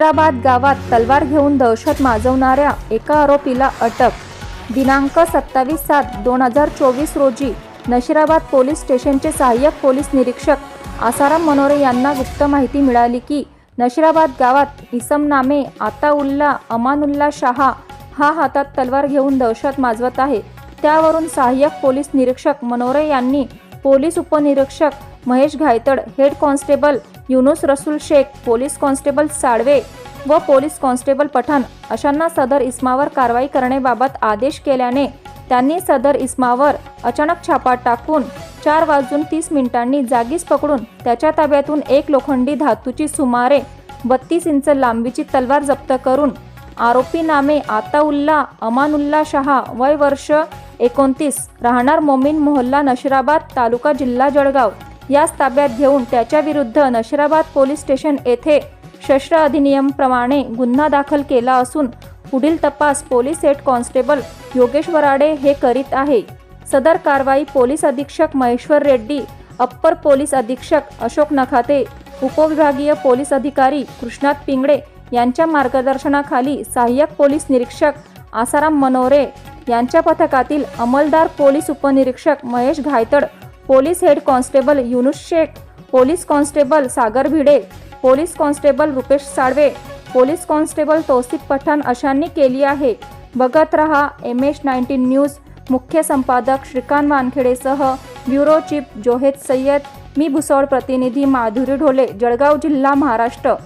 हैदराबाद गावात तलवार घेऊन दहशत माजवणाऱ्या एका आरोपीला अटक. दिनांक सत्तावीस सात दोन हजार चोवीस रोजी नशिराबाद पोलीस स्टेशनचे सहाय्यक पोलीस निरीक्षक आसाराम मनोरे यांना गुप्त माहिती मिळाली की नशिराबाद गावात इसम नामे आताउल्ला अमानुल्ला शहा हा हातात तलवार घेऊन दहशत माजवत आहे. त्यावरून सहाय्यक पोलीस निरीक्षक मनोरे यांनी पोलीस उपनिरीक्षक Mahesh Ghaytad head constable Yunus Rasool Shaikh police constable Salve व पोलीस कॉन्स्टेबल पठाण अशांना सदर इस्मावर कारवाई करण्याबाबत आदेश केल्याने त्यांनी सदर इस्मावर अचानक छापा टाकून चार वाजून तीस मिनिटांनी जागीच पकडून त्याच्या ताब्यातून एक लोखंडी धातूची सुमारे बत्तीस इंच लांबीची तलवार जप्त करून आरोपी नामे आताउल्ला अमानुल्ला शहा वय वर्ष एकोणतीस राहणार मोमीन मोहल्ला नशिराबाद तालुका जिल्हा जळगाव याच ताब्यात घेऊन त्याच्या विरुद्ध नशिराबाद पोलीस स्टेशन येथे शस्त्र अधिनियमप्रमाणे गुन्हा दाखल केला असून पुढील तपास police head constable Yogesh Varade हे करीत आहे. सदर कारवाई पोलीस अधीक्षक महेश्वर रेड्डी अप्पर पोलीस अधीक्षक अशोक नखाते उपविभागीय पोलीस अधिकारी कृष्णात पिंगडे यांच्या मार्गदर्शनाखाली सहाय्यक पोलीस निरीक्षक आसाराम मनोरे यांच्या पथकातील अंमलदार पोलीस उपनिरीक्षक Mahesh Ghaytad police head constable Yunus Shaikh police constable Sagar Bhide police constable Rupesh Salve police constable Tausif Pathan अशांनी केली आहे. बघत रहा एम एच नाईन्टीन न्यूज. मुख्य संपादक श्रीकांत वानखेडेसह ब्युरो चीफ जोहेद सय्यद. मी भुसवळ प्रतिनिधी माधुरी ढोले जळगाव जिल्हा महाराष्ट्र.